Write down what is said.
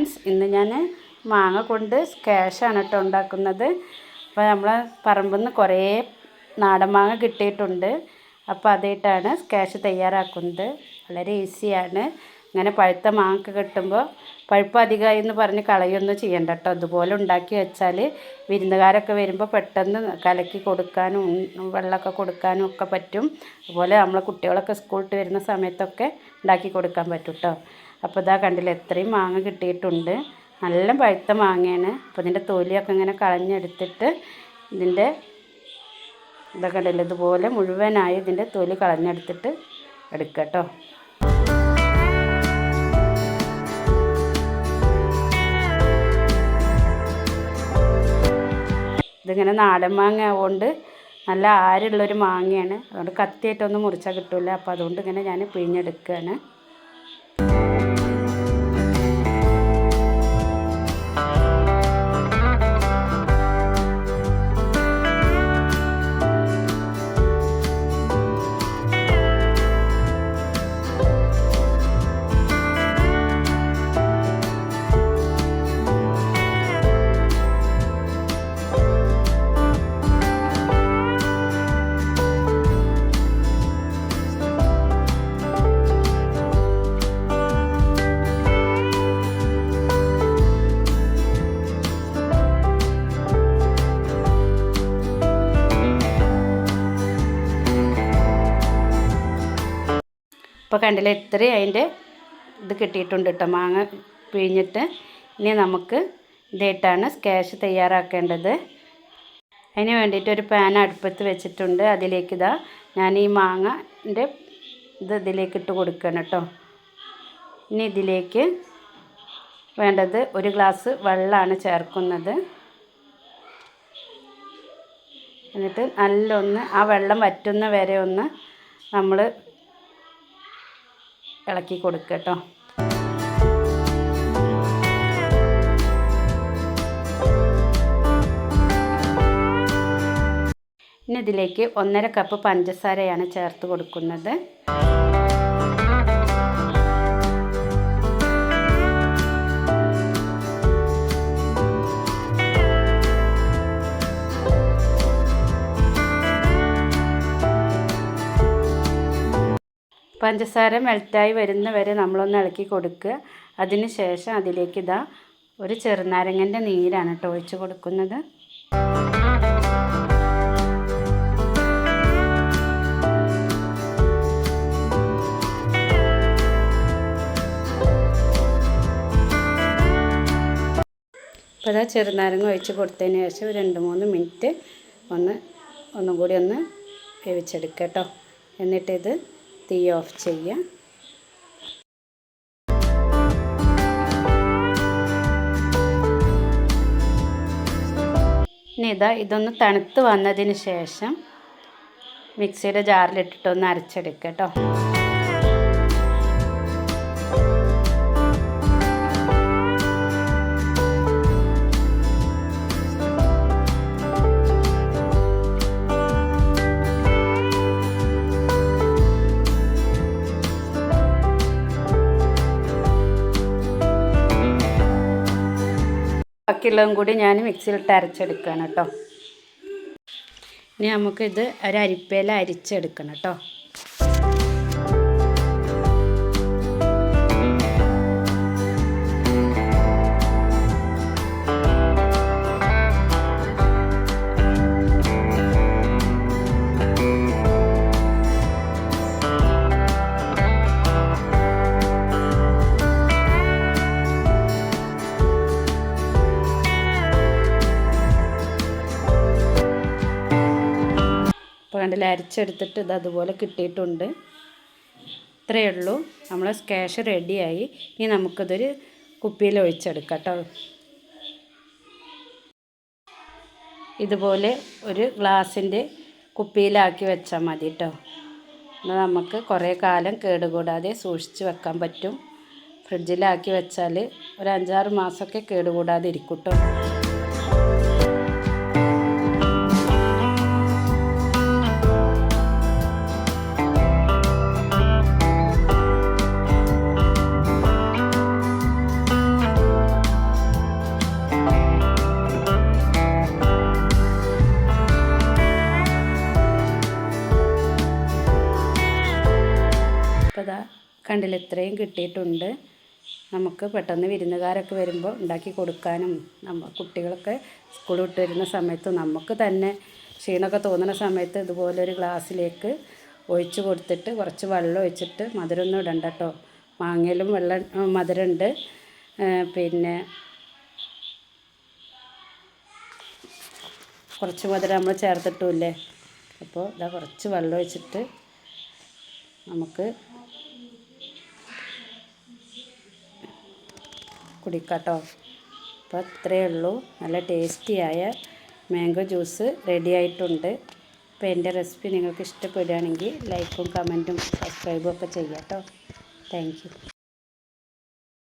Friends ഇന്ന് ഞാൻ മാങ്ങ കൊണ്ട് സ്കാഷാണ് കേട്ടോ ഉണ്ടാക്കുന്നത്. അപ്പോൾ നമ്മൾ പറമ്പിൽ നിന്ന് കുറേ നാടൻ മാങ്ങ കിട്ടിയിട്ടുണ്ട്. അപ്പോൾ അതായിട്ടാണ് സ്കാഷ് തയ്യാറാക്കുന്നത്. വളരെ ഈസിയാണ്. ഇങ്ങനെ പഴുത്ത മാങ്ങ കിട്ടുമ്പോൾ പഴുപ്പ് അധികമായി എന്ന് പറഞ്ഞ് കളയൊന്നും ചെയ്യണ്ട കേട്ടോ. അതുപോലെ ഉണ്ടാക്കി വെച്ചാൽ വിരുന്നുകാരൊക്കെ വരുമ്പോൾ പെട്ടെന്ന് കലക്കി കൊടുക്കാനും വെള്ളമൊക്കെ കൊടുക്കാനും ഒക്കെ പറ്റും. അതുപോലെ നമ്മളെ കുട്ടികളൊക്കെ സ്കൂളിട്ട് വരുന്ന സമയത്തൊക്കെ ഉണ്ടാക്കി കൊടുക്കാൻ പറ്റും കേട്ടോ. അപ്പോൾ ഇതാ കണ്ടില്ല എത്രയും മാങ്ങ കിട്ടിയിട്ടുണ്ട്. നല്ല പഴുത്ത മാങ്ങയാണ്. അപ്പോൾ ഇതിന്റെ തൊലിയൊക്കെ ഇങ്ങനെ കളഞ്ഞെടുത്തിട്ട് ഇതിന്റെ ഇതൊക്കെ ഉണ്ടല്ലോ ഇതുപോലെ മുഴുവനായി ഇതിന്റെ തൊലി കളഞ്ഞെടുത്തിട്ട് എടുക്കുക കേട്ടോ ഇതിങ്ങനെ നാടൻ മാങ്ങ ആവുകൊണ്ട് നല്ല ആരുള്ളൊരു മാങ്ങയാണ്. അതുകൊണ്ട് കത്തിയായിട്ടൊന്നും മുറിച്ചാൽ കിട്ടില്ല അപ്പോൾ അതുകൊണ്ട് ഇങ്ങനെ ഞാൻ പിഴിഞ്ഞെടുക്കുകയാണ്. ഇപ്പോൾ കണ്ടില്ല ഇത്രയും അതിന്റെ ഇത് കിട്ടിയിട്ടുണ്ട് കേട്ടോ മാങ്ങ പിഴിഞ്ഞിട്ട്. ഇനി നമുക്ക് ഇതായിട്ടാണ് സ്കാഷ് തയ്യാറാക്കേണ്ടത്. അതിന് വേണ്ടിയിട്ട് ഒരു പാൻ അടുപ്പത്ത് വെച്ചിട്ടുണ്ട്. അതിലേക്ക് ഇതാ ഞാൻ ഈ മാങ്ങന്റെ ഇത് ഇതിലേക്ക് ഇട്ട് കൊടുക്കണം കേട്ടോ ഇനി ഇതിലേക്ക് വേണ്ടത് ഒരു ഗ്ലാസ് വെള്ളമാണ് ചേർക്കുന്നത്. എന്നിട്ട് നല്ലൊന്ന് ആ വെള്ളം വറ്റുന്ന വരെ ഒന്ന് നമ്മൾ ഇളക്കി കൊടുക്കുക കേട്ടോ. ഇനി ഇതിലേക്ക് ഒന്നര കപ്പ് പഞ്ചസാരയാണ് ചേർത്ത് കൊടുക്കുന്നത്. പഞ്ചസാര മെൽറ്റായി വരുന്ന വരെ നമ്മളൊന്ന് ഇളക്കി കൊടുക്കുക. അതിന് ശേഷം അതിലേക്ക് ഇതാ ഒരു ചെറുനാരങ്ങന്റെ നീരാണ് കേട്ടോ ഒഴിച്ച് കൊടുക്കുന്നത്. അപ്പോൾ അതാ ചെറുനാരങ്ങ ഒഴിച്ച് കൊടുത്തതിന് ശേഷം രണ്ട് മൂന്ന് മിനിറ്റ് ഒന്ന് ഒന്നും കൂടി ഒന്ന് വേവിച്ചെടുക്കുക കേട്ടോ. എന്നിട്ടിത് തീ ഓഫ് ചെയ്യുക ഇനി ഇതാ ഇതൊന്ന് തണുത്ത് വന്നതിന് ശേഷം മിക്സിയുടെ ജാറിലിട്ടിട്ടൊന്ന് അരച്ചെടുക്കുക കേട്ടോ. ബാക്കിയുള്ളതും കൂടി ഞാൻ മിക്സിയിലിട്ട് അരച്ചെടുക്കുകയാണ് കേട്ടോ. ഇനി നമുക്കിത് ഒരു അരിപ്പയിൽ അരിച്ചെടുക്കണം കേട്ടോ. കണ്ടില്ല? അരച്ചെടുത്തിട്ട് ഇത് അതുപോലെ കിട്ടിയിട്ടുണ്ട്. ഇത്രയേ ഉള്ളൂ. നമ്മൾ സ്കാഷ് റെഡിയായി ഇനി നമുക്കിതൊരു കുപ്പിയിൽ ഒഴിച്ചെടുക്കാം കേട്ടോ. ഇതുപോലെ ഒരു ഗ്ലാസിന്റെ കുപ്പിയിലാക്കി വെച്ചാൽ മതി കേട്ടോ. എന്നാൽ നമുക്ക് കുറേ കാലം കേടുകൂടാതെ സൂക്ഷിച്ച് വെക്കാൻ പറ്റും. ഫ്രിഡ്ജിലാക്കി വെച്ചാൽ ഒരു അഞ്ചാറ് മാസമൊക്കെ കേടുകൂടാതെ ഇരിക്കും കേട്ടോ. കണ്ടില്ല ഇത്രയും കിട്ടിയിട്ടുണ്ട്. നമുക്ക് പെട്ടെന്ന് വിരുന്നുകാരൊക്കെ വരുമ്പോൾ ഉണ്ടാക്കി കൊടുക്കാനും നമ്മ കുട്ടികളൊക്കെ സ്കൂൾ വിട്ട് വരുന്ന സമയത്ത് നമുക്ക് തന്നെ ക്ഷീണമൊക്കെ തോന്നുന്ന സമയത്ത് ഇതുപോലൊരു ഗ്ലാസ്സിലേക്ക് ഒഴിച്ച് കൊടുത്തിട്ട് കുറച്ച് വെള്ളം ഒഴിച്ചിട്ട് മധുരമൊന്നും ഇടണ്ട കേട്ടോ. മാങ്ങയിലും വെള്ളം മധുരമുണ്ട്. പിന്നെ കുറച്ച് മധുരം നമ്മൾ ചേർത്തിട്ടുമില്ലേ? അപ്പോൾ ഇതാ കുറച്ച് വെള്ളം ഒഴിച്ചിട്ട് നമുക്ക് കുടിക്കാട്ടോ. അപ്പോൾ ഇത്രയേ ഉള്ളൂ. നല്ല ടേസ്റ്റിയായ മാംഗോ ജ്യൂസ് റെഡി ആയിട്ടുണ്ട്. അപ്പോൾ എന്റെ റെസിപ്പി നിങ്ങൾക്ക് ഇഷ്ടപ്പെടുകയാണെങ്കിൽ ലൈക്കും കമന്റും സബ്സ്ക്രൈബും ഒക്കെ ചെയ്യാം കേട്ടോ. താങ്ക്